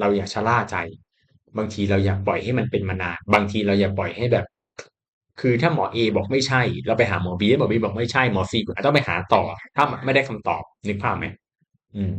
เราอย่าชะล่าใจ บางทีเราอยากปล่อยให้มันเป็นมานานบางทีเราอย่าปล่อยให้แบบ คือถ้าหมอเอบอกไม่ใช่ เราไปหาหมอบีหมอบีบอกไม่ใช่หมอซีอาจต้องไปหาต่อ ถ้าไม่ได้คำตอบนึกภาพไหมอืม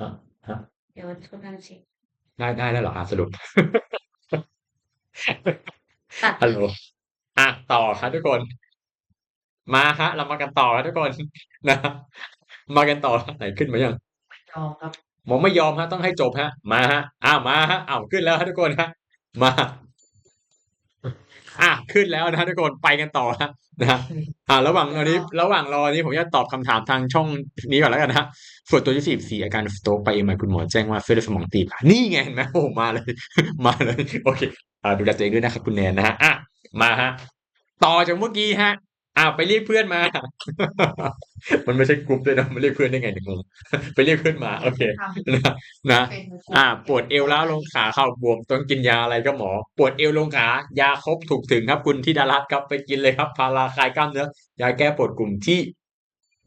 อะฮะเดี๋ยวกำลังเช็คได้ได้แล้วเหรออะสรุป ตัดฮัลโหลอะต่อครับทุกคน มาฮะเรามากันต่อครับทุกคนนะมากันต่อไหนขึ้นมายัง จองครับ หมอไม่ยอมฮะต้องให้จบฮะ มาฮะอ้าวมาฮะอ้าวขึ้นแล้วฮะทุกคนฮะมาอะขึ้นแล้วนะทุกคนไปกันต่อฮะนะฮะอ่าระหว่างตอนนี้ ระหว่างรอนี้ผมจะตอบคำถามทางช่องนี้ก่อนแล้วกันนะฮะส่วนตัวที่สี่สี่อาการสโตกไปเอ็มไอคุณหมอแจ้งว่าเส้นเลือดสมองตีบนี่ไงเห็นไหมโอ้มาเลย มาเลย โอเคอ่าดูแลตัวเองด้วยนะครับคุณแนนนะฮะอะมาฮะ ต่อจากเมื่อกี้ฮะ อ่าไปเรียกเพื่อนมา มันไม่ใช่กรุ๊ปด้วยนะมันเรียกเพื่อนได้ไงเนี่ยงงไปเรียกเพื่อนมาโอเคทำนะนะเป็นอ่า ปวดเอวแล้วลงขาเข่าบวมต้องกินยาอะไรก็หมอ ปวดเอวลงขายาครบถูกถึงครับคุณธิดารัตน์ครับไปกินเลยครับพาราคลายกล้ามเนื้อยาแก้ปวดกลุ่มที่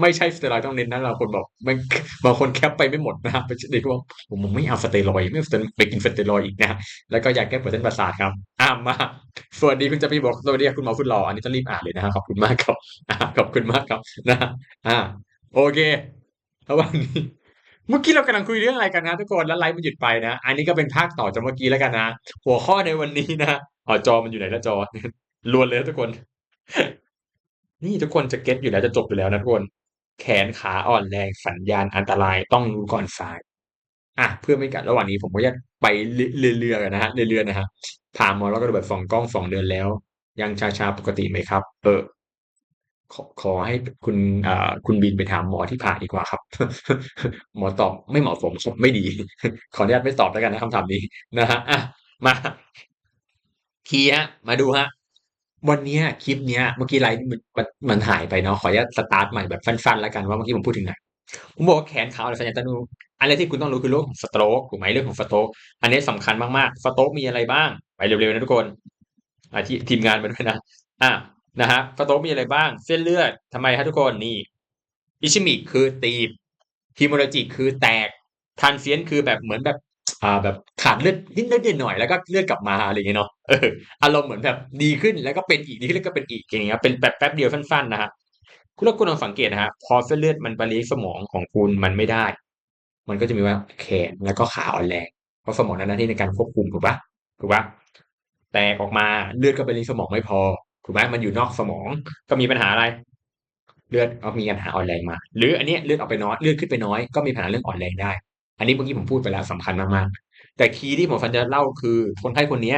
ไม่ใช่สเตียรอยต้องเน้นนะเราคนบอกมันบางคนแคปไปไม่หมดนะครับไปเด็กก็บอกผมไม่เอาสเตียรอยไม่สเตียรอยไปกินสเตียรอยอีกนะแล้วก็อยากแก้ปวดเส้นประสาทครับอ่ามาสวัสดีคุณจะไปบอกสวัสดีครับคุณหมอคุณหล่ออันนี้ต้องรีบอ่านเลยนะครับขอบคุณมากครับขอบคุณมากครับนะอ่าโอเคระหว่างนี้เมื่อกี้เรากำลังคุยเรื่องอะไรกันนะทุกคนแล้วไลฟ์มันหยุดไปนะ อันนี้ก็เป็นภาคต่อจากเมื่อกี้แล้วกันนะ หัวข้อในวันนี้นะอ๋อจอมันอยู่ไหนล้วจอลวนเลยทุกคน นี่ทุกคนจะเก็ตอยู่แล้วจะจบอยู่แล้วนะทุกคน แขนขาอ่อนแรงสัญญาณอันตรายต้องรู้ก่อนสาย อะเพื่อไม่กัดระหว่างนี้ผมก็จะไปเรื่อยๆกันนะฮะเรื่อยๆนะฮะผ่าหมอแล้วก็ดูแบบสองกล้องสองเดือนแล้ว ยังชาๆปกติไหมครับ เออขอขอให้คุณอ่าคุณบินไปถามหมอที่ผ่าดีกว่าครับ หมอตอบไม่เหมาะสมไม่ดี ขออนุญาตไม่ตอบแล้วกันนะคำถามนี้นะฮะอะมาทีฮะ มาดูฮะ วันเนี้ยคลิปเนี้ยเมื่อกี้ไลฟ์มันมันมันหายไปเนาะขออนุญาตสตาร์ทใหม่แบบสั้นๆแล้วกันว่าเมื่อกี้ผมพูดถึงไหนผมบอกว่าแขนขาอะไรสัญญาณต้องรู้อะไรที่คุณต้องรู้คือโรคของสโตรกถูกไหมเรื่องของสโตรกอันนี้สำคัญมากๆสโตรกมีอะไรบ้าง ไปเร็วๆนะทุกคนอาทีทีมงานมาด้วยนะอะนะฮะสโตรกมีอะไรบ้าง เส้นเลือดทำไมฮะทุกคนนี่อิชิมิกคือตีบฮีโมโลจิกคือแตกทานเซียนคือแบบเหมือนแบบ อ่าแบบขาดเลือดนิดนิดหน่อยแล้วก็เลือดกลับมาอะไรอย่างเงี้ยเนาะอารมณ์เหมือนแบบดีขึ้นแล้วก็เป็นอีกดีขึ้นแล้วก็เป็นอีกอย่างเงี้ยเป็นแบบแป๊บเดียวสั้นๆนะฮะคุณแล้วคุณลองสังเกตนะฮะพอเส้นเลือดมันไปเลี้ยงสมองของคุณมันไม่ได้ มันก็จะมีว่าแขนแล้วก็ขาอ่อนแรงเพราะสมองนั้นหน้าที่ในการควบคุมถูกปะถูกปะแตกออกมาเลือดก็ไปเลี้ยงสมองไม่พอถูกไหมมันอยู่นอกสมองก็มีปัญหาอะไร เลือดก็มีปัญหาอ่อนแรงมา หรืออันเนี้ยเลือดออกไปน้อยเลือดขึ้นไปน้อยก็มีปัญหาเรื่องอ่อนแรงได้ อันนี้เมื่อกี้ผมพูดไปแล้วสำคัญมากๆ แต่คีย์ที่ผมฟันจะเล่าคือคนไข้คนนี้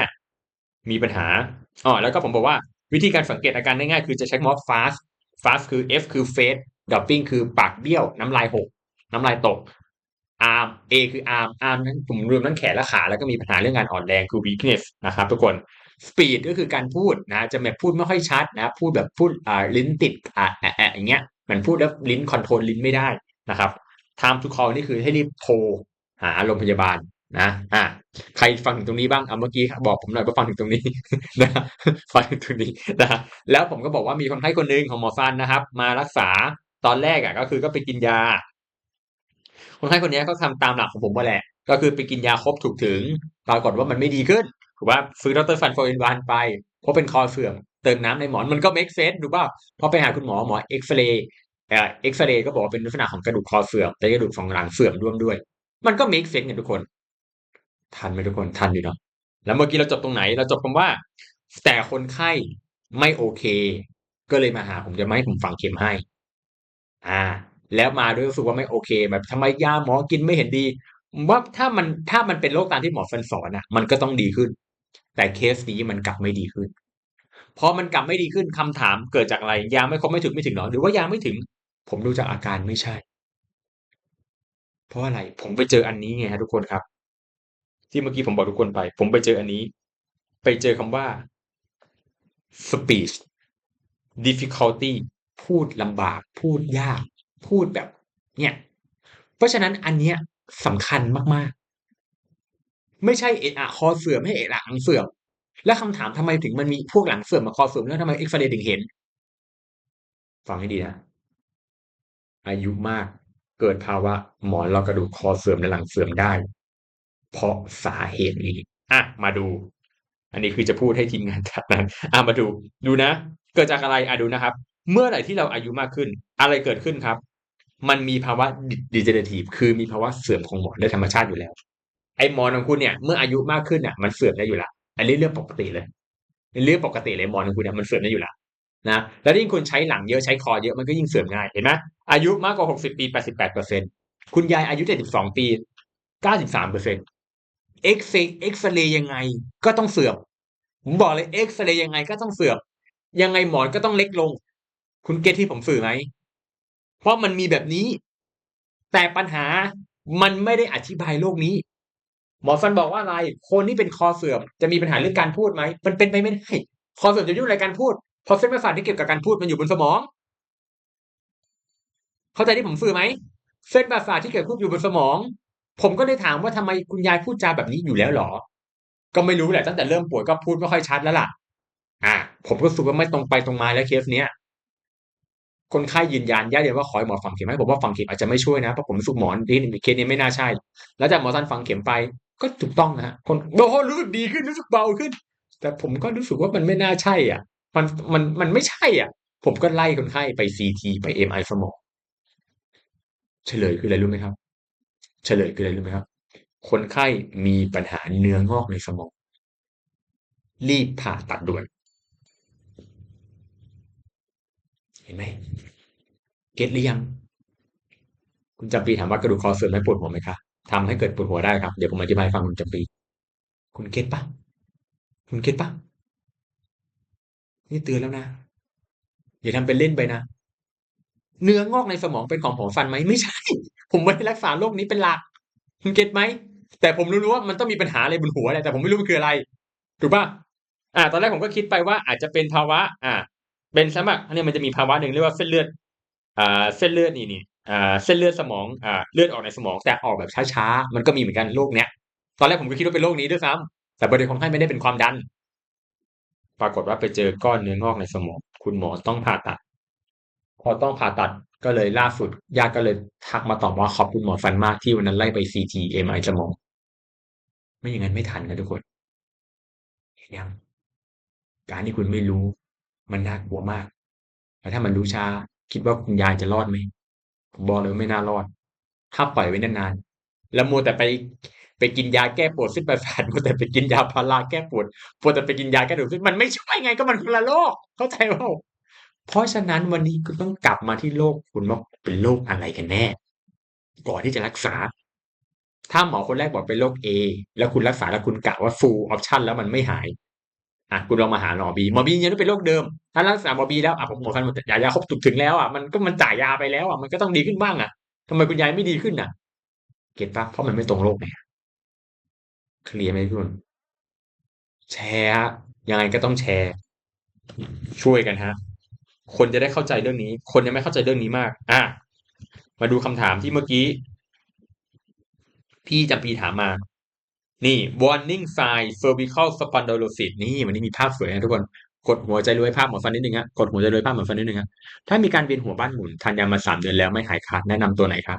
มีปัญหาอ๋อแล้วก็ผมบอกว่าวิธีการสังเกตอาการง่ายๆคือจะใช้คำว่า fast fast คือ F คือ face dropping คือปากเบี้ยว น้ำลายหก น้ำลายตก arm A คือ arm arm นั้นผมรวมทั้งแขนและขา แล้วก็มีปัญหาเรื่องการอ่อนแรงคือ weakness นะครับทุกคน speed ก็คือการพูดนะ จะแบบพูดไม่ค่อยชัดนะ พูดแบบพูดอ่าลิ้นติดอ่าแอะอย่างเงี้ยมันพูดแล้วลิ้นคอนโทรลลิ้นไม่ได้นะครับ time to call นี่คือให้รีบโทรหาโรงพยาบาลนะอ่าใครฟังถึงตรงนี้บ้างเอาเมื่อกี้บอกผมหน่อยว่าฟังถึงตรงนี้นะฟังถึงตรงนี้นะแล้วผมก็บอกว่ามีคนไข้คนหนึ่งของหมอฟันนะครับ มารักษาตอนแรกอะ ก็คือก็ไปกินยา คนไข้คนนี้ก็ทำตามหลักของผมว่าแหละ ก็คือไปกินยาครบถูกถึง ปรากฏว่ามันไม่ดีขึ้นถูกว่าซื้อดรฟันโฟอินวานไป เพราะเป็นคอเสื่อมเติมน้ำในหมอนมันก็เมคเซนถูกป่ะพอไปหาคุณหมอหมอเอ็กซเรย์ เอ่อเอ็กซเรย์ก็บอกว่าเป็นลักษณะของกระดูกคอเสื่อมแต่กระดูกสันหลังเสื่อมร่วมด้วย มันก็เมคเซนกันทุกคน ทันไหมทุกคนทันอยู่เนาะแล้วเมื่อกี้เราจบตรงไหน เราจบคำว่า แต่คนไข้ไม่โอเค ก็เลยมาหาผมจะไม่ให้ผมฝังเข็มให้ อ่า แล้วมาด้วยรู้สึกว่าไม่โอเคแบบทำไมยาหมอกินไม่เห็นดีว่าถ้ามันถ้ามันเป็นโรคตามที่หมอฟันสอนอะมันก็ต้องดีขึ้น แต่เคสนี้มันกลับไม่ดีขึ้นพอมันกลับไม่ดีขึ้นคำถามเกิดจากอะไรยาไม่ครบไม่ถึงไม่ถึงหรอหรือว่ายาไม่ถึง ผมดูจากอาการไม่ใช่ เพราะอะไรผมไปเจออันนี้ไงฮะทุกคนครับ ที่เมื่อกี้ผมบอกทุกคนไป ผมไปเจออันนี้ ไปเจอคำว่า speech difficulty พูดลำบาก พูดยาก พูดแบบ เนี่ย เพราะฉะนั้นอันเนี้ยสำคัญมากๆ ไม่ใช่เอะอะคอเสื่อมให้เอะอะหลังเสื่อมและคำถามทำไมถึงมันมีพวกหลังเสื่อมมาคอเสื่อมแล้วทำไมเอ็กซเรย์ถึงเห็น ฟังให้ดีนะ อายุมากเกิดภาวะหมอนรองกระดูกคอเสื่อมและหลังเสื่อมได้ เพราะสาเหตุนี้อะมาดู อันนี้คือจะพูดให้ทีมงานจัดนั้นอะมาดู ดูนะ เกิดจากอะไรอะดูนะครับ เมื่อไหร่ที่เราอายุมากขึ้น อะไรเกิดขึ้นครับ มันมีภาวะดิเจเนทีฟคือมีภาวะเสื่อมของหมอนโดยธรรมชาติอยู่แล้ว ไอ้หมอนของคุณเนี่ย เมื่ออายุมากขึ้นอะมันเสื่อมได้อยู่ล้วอันนี้เรื่องปกติเลยเป็นเรื่องปกติเลยหมอนของคุณเนี่ยมันเสื่อมได้อยู่ล้ว นะแล้วยิ่งคุณใช้หลังเยอะใช้คอเยอะมันก็ยิ่งเสื่อมง่ายเห็นไหมอายุมากกว่าหกสิบปีแปดสิบแปดเปอร์เซ็นคุณยายอายุเจ็ดสิบสองปีเก้าสิบสามเปอร์เซ็นเอ็กซ์เอ็กซเรย์ยังไงก็ต้องเสื่อมผมบอกเลยเอ็กซเรย์ยังไงก็ต้องเสื่อมยังไงหมอนก็ต้องเล็กลง คุณเก็ตที่ผมสื่อไหมเพราะมันมีแบบนี้ แต่ปัญหามันไม่ได้อธิบายโลกนี้ หมอฟันบอกว่าอะไร คนที่เป็นคอเสื่อมจะมีปัญหาเรื่องการพูดไหมมันเป็นไปไม่ได้คอเสื่อมจะยุ่งอะไรการพูด เพราะเส้นประสาทที่เกี่ยวกับการพูดมันอยู่บนสมอง เข้าใจที่ผมสื่อไหมเส้นประสาทที่เกี่ยวกับพูดอยู่บนสมอง ผมก็เลยถามว่าทำไมคุณยายพูดจาแบบนี้อยู่แล้วหรอ ก็ไม่รู้แหละตั้งแต่เริ่มป่วยก็พูดไม่ค่อยชัดแล้วล่ะ อ่า ผมก็สึกว่าไม่ตรงไปตรงมาแล้วเคสเนี้ยคนไข้ยืนยันญาติเรียนว่าขอให้หมอฝังเข็มให้ผมว่าฝังเข็มอาจจะไม่ช่วยนะเพราะผมรู้สึกหมอนที่เคสนี้ไม่น่าใช่ แล้วจากหมอท่านฝังเข็มไปก็ถูกต้องนะฮะคนโอ้รู้สึกดีขึ้นรู้สึกเบาขึ้น แต่ผมก็รู้สึกว่ามันไม่น่าใช่อะ มันมันมันไม่ใช่อะ ผมก็ไล่คนไข้ไปซีทีไปเอ็มไอสมองเฉลยคืออะไรรู้ไหมครับ เฉลยคืออะไรรู้ไหมครับ คนไข้มีปัญหาเนื้องอกในสมอง รีบผ่าตัดด่วน เห็นไหมเก็ตหรือยัง คุณจำปีถามว่ากระดูกคอเสื่อมให้ปวดหัวไหมคะทำให้เกิดปวดหัวได้ครับ เดี๋ยวผมอธิบายฟังคุณจำปี คุณเก็ตปะคุณเก็ตปะ นี่เตือนแล้วนะ อย่าทำเป็นเล่นไปนะ เนื้องอกในสมองเป็นของหมอฟันไหมไม่ใช่ ผมไม่ได้รักษาโรคนี้เป็นหลักคุณเก็ตไหม แต่ผมรู้ว่ามันต้องมีปัญหาอะไรบนหัวแหละแต่ผมไม่รู้มันคืออะไร ถูกป่ะอ่า ตอนแรกผมก็คิดไปว่าอาจจะเป็นภาวะ อ่า เป็นสมัครเนี่ยมันจะมีภาวะหนึ่งเรียกว่าเส้นเลือด อ่า เส้นเลือดนี่นี่อ่า เส้นเลือดสมอง อ่า เลือดออกในสมองแต่ออกแบบช้าๆ มันก็มีเหมือนกันโรคเนี้ย ตอนแรกผมก็คิดว่าเป็นโรคนี้ด้วยซ้ำแต่ประเด็นคนไข้ไม่ได้เป็นความดัน ปรากฏว่าไปเจอก้อนเนื้องอกในสมอง คุณหมอต้องผ่าตัด พอต้องผ่าตัดก็เลยล่าสุดญาติก็เลยทักมาตอบว่าขอบคุณหมอฟันมากที่วันนั้นไล่ไปซีทีเอ็มไอสมอง ไม่อย่างนั้นไม่ทันนะทุกคนเห็นยัง การที่คุณไม่รู้ มันน่ากลัวมากแล้วถ้ามันรู้ช้า คิดว่าคุณยายจะรอดไหมผมบอกเลยไม่น่ารอด ถ้าปล่อยไว้นานๆแล้วมัวแต่ไป ไปกินยาแก้ปวดเส้นประสาทมัวแต่ไปกินยาพาราแก้ปวดปวดแต่ไปกินยาแก้ปวดซึมันไม่ช่วยไงก็มันคนละโรคเข้าใจเปล่าเพราะฉะนั้นวันนี้คุณต้องกลับมาที่โรคคุณว่าเป็นโรคอะไรกันแน่ ก่อนที่จะรักษา ถ้าหมอคนแรกบอกเป็นโรค A แล้วคุณรักษาแล้วคุณกะว่า full option แล้วมันไม่หายอะคุณลองมาหาหมอบีหมอบียังไม่เป็นโรคเดิม ถ้ารักษาหมอบีแล้วอะผมหมอฟันหมดยายาครบถูกถึงแล้วอะมันก็มันจ่ายยาไปแล้วอะมันก็ต้องดีขึ้นบ้างอะทำไมคุณยายไม่ดีขึ้นอะ เก็ตปะเพราะมันไม่ตรงโรคไง เคลียร์ไหมทุกคนแชร์ฮะยังไงก็ต้องแชร์ ช่วยกันฮะ คนจะได้เข้าใจเรื่องนี้ คนยังไม่เข้าใจเรื่องนี้มาก อะ มาดูคำถามที่เมื่อกี้ พี่จำปีถามมา นี่ warning sign cervical spondylosis นี่วันนี้มีภาพสวยนะทุกคนกดหัวใจรวยภาพหมอฟันนิดนึงฮะกดหัวใจรวยภาพหมอฟันนิดนึงฮะถ้ามีการเวียนหัวบ้านหมุนทานยามาสามเดือนแล้วไม่หายขาดแนะนำตัวไหนครับ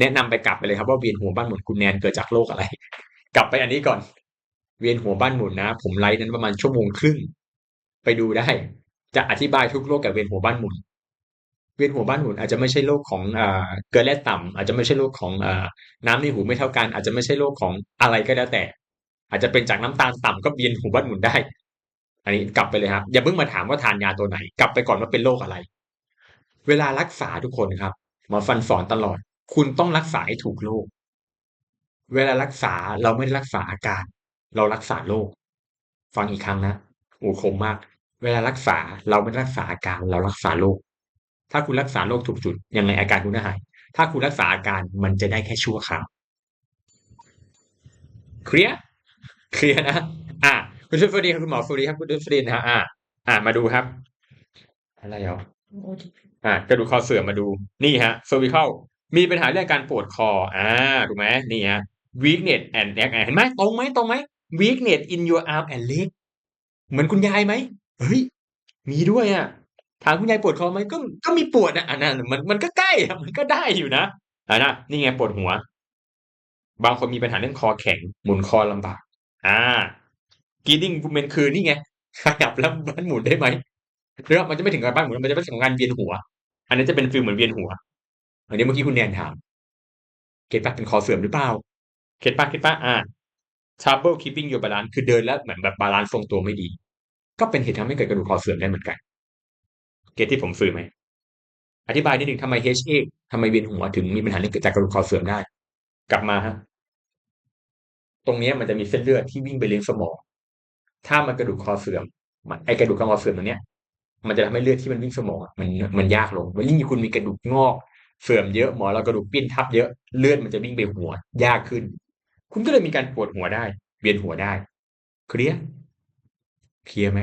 แนะนำไปกลับไปเลยครับว่าเวียนหัวบ้านหมุนคุณแนนเกิดจากโรคอะไร กลับไปอันนี้ก่อน เวียนหัวบ้านหมุนนะ ผมไลฟ์นั้นประมาณชั่วโมงครึ่ง ไปดูได้ จะอธิบายทุกโรคกับเวียนหัวบ้านหมุน เวียนหัวบ้านหมุนอาจจะไม่ใช่โรคของเกลือแร่ต่ำอาจจะไม่ใช่โรคของอน้ำในหูไม่เท่ากัน อาจจะไม่ใช่โรคของอะไรก็แล้วแต่ อาจจะเป็นจากน้ำตาลต่ำก็เวียนหัวบ้านหมุนได้ อันนี้กลับไปเลยครับ อย่าเพิ่งมาถามว่าทานยาตัวไหน กลับไปก่อนว่าเป็นโรคอะไร เวลารักษาทุกคนครับหมอฟันสอนตลอด คุณต้องรักษาให้ถูกโรค เวลารักษาเราไม่ได้รักษาอาการ เรารักษาโรคฟังอีกครั้งนะโอ้คมมาก เวลารักษาเราไม่ได้รักษาอาการ เรารักษาโรคถ้าคุณรักษาโรคถูกจุดยังไงอาการคุณจะหาย ถ้าคุณรักษาอาการมันจะได้แค่ชั่วคราวเคลียร์เคลียร์นะอะคุณสุฟรีครับคุณหมอสุรีครับคุณดุฟรีนะฮะอะอะมาดูครับ อะไรเหรออะกระดูกคอเสื่อมมาดูนี่ฮะ cervical มีปัญหาเรื่องการปวดคอ อ่าถูกไหมนี่ฮะ weakness and neck เห็นไหมตรงไหมตรงไหม weakness in your arm and leg เหมือนคุณยายไหมเฮ้ยมีด้วยอะถามคุณยายปวดคอไหมก็ก็มีปวดอะอันนั้นมันมันก็ใกล้มันก็ได้อยู่นะอ่านะนี่ไงปวดหัว บางคนมีปัญหาเรื่องคอแข็งหมุนคอลำบาก อ่า breathing movement คือนี่ไงขยับแล้วบ้านหมุนได้ไหมหรือว่ามันจะไม่ถึงกับบ้านหมุนมันจะเป็นของการเวียนหัว อันนี้จะเป็นฟีลเหมือนเวียนหัวอันนี้เมื่อกี้คุณแนนถามเก็ตปะเป็นคอเสื่อมหรือเปล่า เก็ตปะเก็ตปะอ่า trouble keeping your balance คือเดินแล้วเหมือนแบบบาลานซ์ทรงตัวไม่ดี ก็เป็นเหตุทำให้เกิดกระดูกคอเสื่อมได้เหมือนกัน เกตที่ผมสื่อไหม อธิบายนิดหนึ่งทำไม H เอทำไมเวียนหัวถึงมีปัญหาเรื่องเกิดจากกระดูกคอเสื่อมได้ กลับมาฮะ ตรงนี้มันจะมีเส้นเลือดที่วิ่งไปเลี้ยงสมอง ถ้ามันกระดูกคอเสื่อมมันไอกระดูกคอเสื่อมตรงเนี้ย มันจะทำให้เลือดที่มันวิ่งสมองมันมันยากลงแล้วยิ่งคุณมีกระดูกงอก เสื่อมเยอะหมอเรากระดูกปิ้นทับเยอะเลือดมันจะวิ่งไปหัวยากขึ้น คุณก็เลยมีการปวดหัวได้เวียนหัวได้เคลียร์เคลียร์ไหม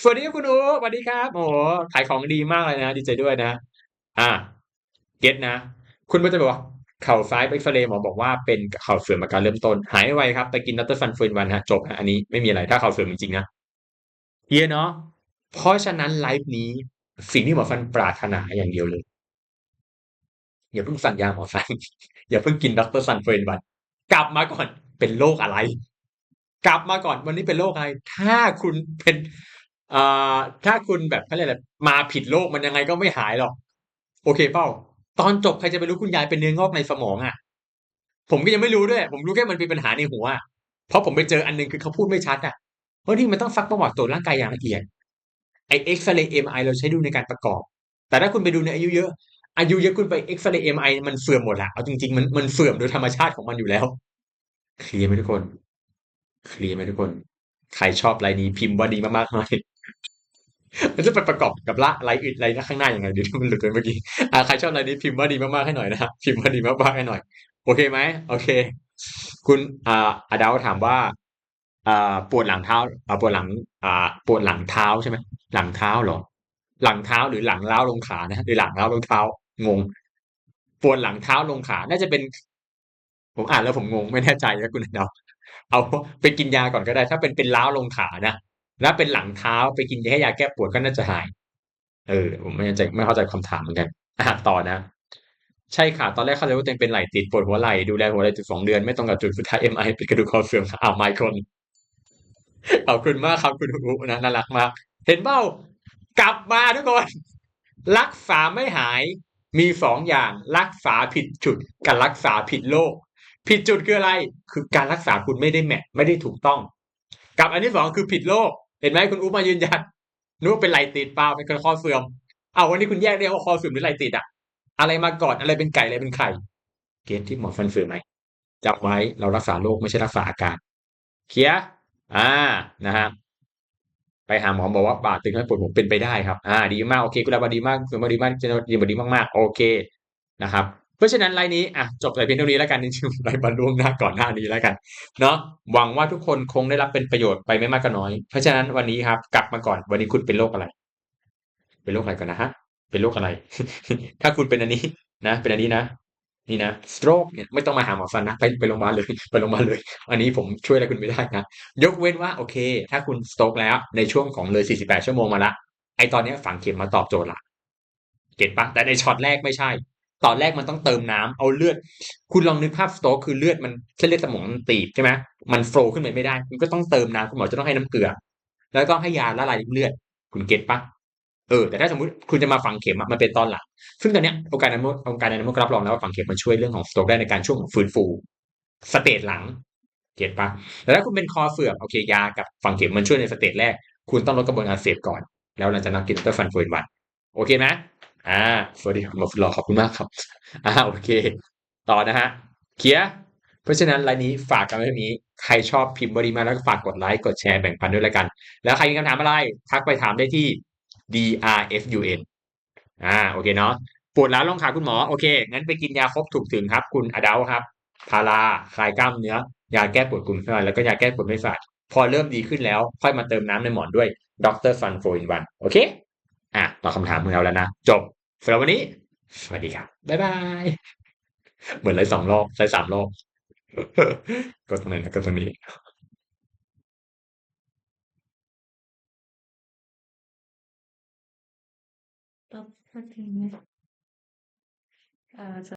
สวัสดีครับคุณอูสวัสดีครับโอ้โหขายของดีมากเลยนะดีใจด้วยนะ อ่า เก็ตนะ คุณก็จะบอกว่าเข่าซ้ายไปเอ็กซเรย์หมอบอกว่าเป็นเข่าเสื่อมอาการเริ่มต้น หายไวครับไปกินนัตเตอร์ฟันเฟินวันฮะจบฮะอันนี้ไม่มีอะไรถ้าเข่าเสื่อมจริงๆนะเฮียเนาะเพราะฉะนั้นไลฟ์นี้ สิ่งที่หมอฟันปรารถนาอย่างเดียวเลย อย่าเพิ่งสั่งยาหมอฟัน อย่าเพิ่งกินด็อกเตอร์ซันเฟินวัน กลับมาก่อนเป็นโรคอะไร กลับมาก่อนวันนี้เป็นโรคอะไร ถ้าคุณเป็นอ่าถ้าคุณแบบเขาเรียกอะไรมาผิดโรคมันยังไงก็ไม่หายหรอก โอเคเปล่าตอนจบใครจะไปรู้คุณยายเป็นเนื้องอกในสมองอะ ผมก็ยังไม่รู้ด้วย ผมรู้แค่มันเป็นปัญหาในหัวเพราะผมไปเจออันหนึงคือเขาพูดไม่ชัดอะเพราะที่มันต้องซักประวัติตรวจร่างกายอย่างละเอียดไอเอ็กซเรย์เอ็มไอเราใช้ดูในการประกอบ แต่ถ้าคุณไปดูในอายุเยอะ อายุเยอะคุณไปเอ็กซเรย์เอ็มไอมันเสื่อมหมดละเอาจริงๆมันมันเสื่อมโดยธรรมชาติของมันอยู่แล้ว เคลียร์ไหมทุกคน เคลียร์ไหมทุกคน ใครชอบลายนี้พิมพ์ว่าดีมากๆหน่อยมันจะไปประกอบกับละลายอื่นลายข้างหน้ายังไงเดี๋ยวมันหลุดไปเมื่อกี้อ่าใครชอบลายนี้พิมพ์ว่าดีมากๆให้หน่อยนะพิมพ์ว่าดีมากๆให้หน่อย โอเคไหมโอเค คุณอ่าอดาวถามว่าอ่าปวดหลังเท้าอ่าปวดหลังอ่าปวดหลังเท้าใช่ไหมหลังเท้าหรอหลังเท้าหรือหลังเล้าลงขานะหรือหลังเล้าลงเท้า งงปวดหลังเท้าลงขา น่าจะเป็น ผมอ่านแล้วผมงงไม่แน่ใจนะคุณอดาเอาไปกินยาก่อนก็ได้ ถ้าเป็นเป็นล้าวลงขานะแล้วเป็นหลังเท้าไปกินแค่ยาแก้ปวดก็น่าจะหาย เออ ผมไม่แน่ใจไม่เข้าใจคำถามเหมือนกันอะต่อนะ ใช่ค่ะ ตอนแรกเข้าใจว่าตัวเองเป็นไหล่ติดปวดหัวไหล่ดูแลหัวไหล่ติดสองเดือนไม่ตรงกับจุดสุดท้ายเอ็มไอเป็นกระดูกคอเสื่อมอ้าวไมครอนขอบคุณมากครับคุณอุนะน่ารักมาก เห็นเปล่ากลับมาทุกคน รักษาไม่หาย มีสองอย่างรักษาผิดจุดกับรักษาผิดโรคผิดจุดคืออะไร คือการรักษาคุณไม่ได้แมทไม่ได้ถูกต้อง กับอันที่สองคือผิดโรคเห็นไหมคุณอุ๊บมายืนยันนึกว่าเป็นไหลติดเปล่าเป็นคอเสื่อมเอาวันนี้คุณแยกได้ว่าคอเสื่อมหรือไหลติดอะอะไรมาก่อนอะไรเป็นไก่อะไรเป็นไข่เกณฑ์ที่หมอฟันเฟืองไหมจำไว้เรารักษาโรคไม่ใช่รักษาอาการเคลียอ่านะฮะ ไปหาหมอบอกว่าบาดตึงให้ปวดหัวเป็นไปได้ครับอ่าดีมากโอเคคุณดาวดีมากคุณดาวดีมากเจนดีดีมากๆโอเคนะครับเพราะฉะนั้นไลน์นี้อะจบแต่เพียงเท่านี้แล้วกันจริงๆไลน์บรรลุหน้าก่อนหน้านี้แล้วกันเนาะหวังว่าทุกคนคงได้รับเป็นประโยชน์ไปไม่มากก็น้อย เพราะฉะนั้นวันนี้ครับกลับมาก่อนวันนี้คุณเป็นโรคอะไร เป็นโรคอะไรก่อนนะฮะเป็นโรคอะไร ถ้าคุณเป็นอันนี้นะ เป็นอันนี้นะ นี่นะ stroke เนี่ยไม่ต้องมาหาหมอฟันนะไปไปโรงพยาบาลเลยไปโรงพยาบาลเลย อันนี้ผมช่วยอะไรคุณไม่ได้นะยกเว้นว่าโอเค ถ้าคุณ stroke แล้วในช่วงของเลย 48 ชั่วโมงมาละไอตอนนี้ฝังเข็มมาตอบโจทย์ละเก็ตปะแต่ในช็อตแรกไม่ใช่ ตอนแรกมันต้องเติมน้ำเอาเลือด คุณลองนึกภาพ stroke คือเลือดมันเส้นเลือดสมองตีบใช่ไหมมันโฟล์ขึ้นไปไม่ได้ คุณก็ต้องเติมน้ำคุณหมอจะต้องให้น้ำเกลือ แล้วก็ให้ยาละลายเลือด คุณเก็ตปะ เออแต่ถ้าสมมติคุณจะมาฝังเข็มมันเป็นตอนหลัง ซึ่งตอนเนี้ยองค์การอนามัยองค์การอนามัยกรับรองแล้วว่าฝังเข็มมันช่วยเรื่องของสโตรกได้ในการช่วงของฟื้นฟูสเตจหลังเก็ตปะแต่ถ้าคุณเป็นคอเสื่อมโอเคยากับฝังเข็มมันช่วยในสเตจแรก คุณต้องลดกระบวนการเสพก่อน แล้วหลังจากนั้นกินตัวฟันเฟิร์นวัน โอเคไหมอ่าสวัสดีครับมอฟุตรอขอบคุณมากครับอ่าโอเค ต่อนะฮะเคลียเพราะฉะนั้นรายนี้ฝากกันไว้นี้ใครชอบพิมพ์บริมาแล้วก็ฝากกดไลค์กดแชร์แบ่งปันด้วยแล้วกัน แล้วใครมีคำถามอะไรทักไปถามได้ที่ drfun อ่าโอเคเนาะปวดร้าวลงขาคุณหมอโอเคงั้นไปกินยาครบถูกถึงครับ คุณอดาครับ พาราคลายกล้ามเนื้อยาแก้ปวดกลุ่มเส้แล้วก็ยาแก้ปวดไม่ฝาดพอเริ่มดีขึ้นแล้ว ค่อยมาเติมน้ำในหมอนด้วยดรฟันโฟอินวันโอเคอะตอบคำถามของเราแล้วนะ จบสำหรับวันนี้ สวัสดีครับ บ๊ายบาย เหมือนเลยสองรอบเลยสามรอบก็ตรงไหนนะก็ตรงนี้ ตอบ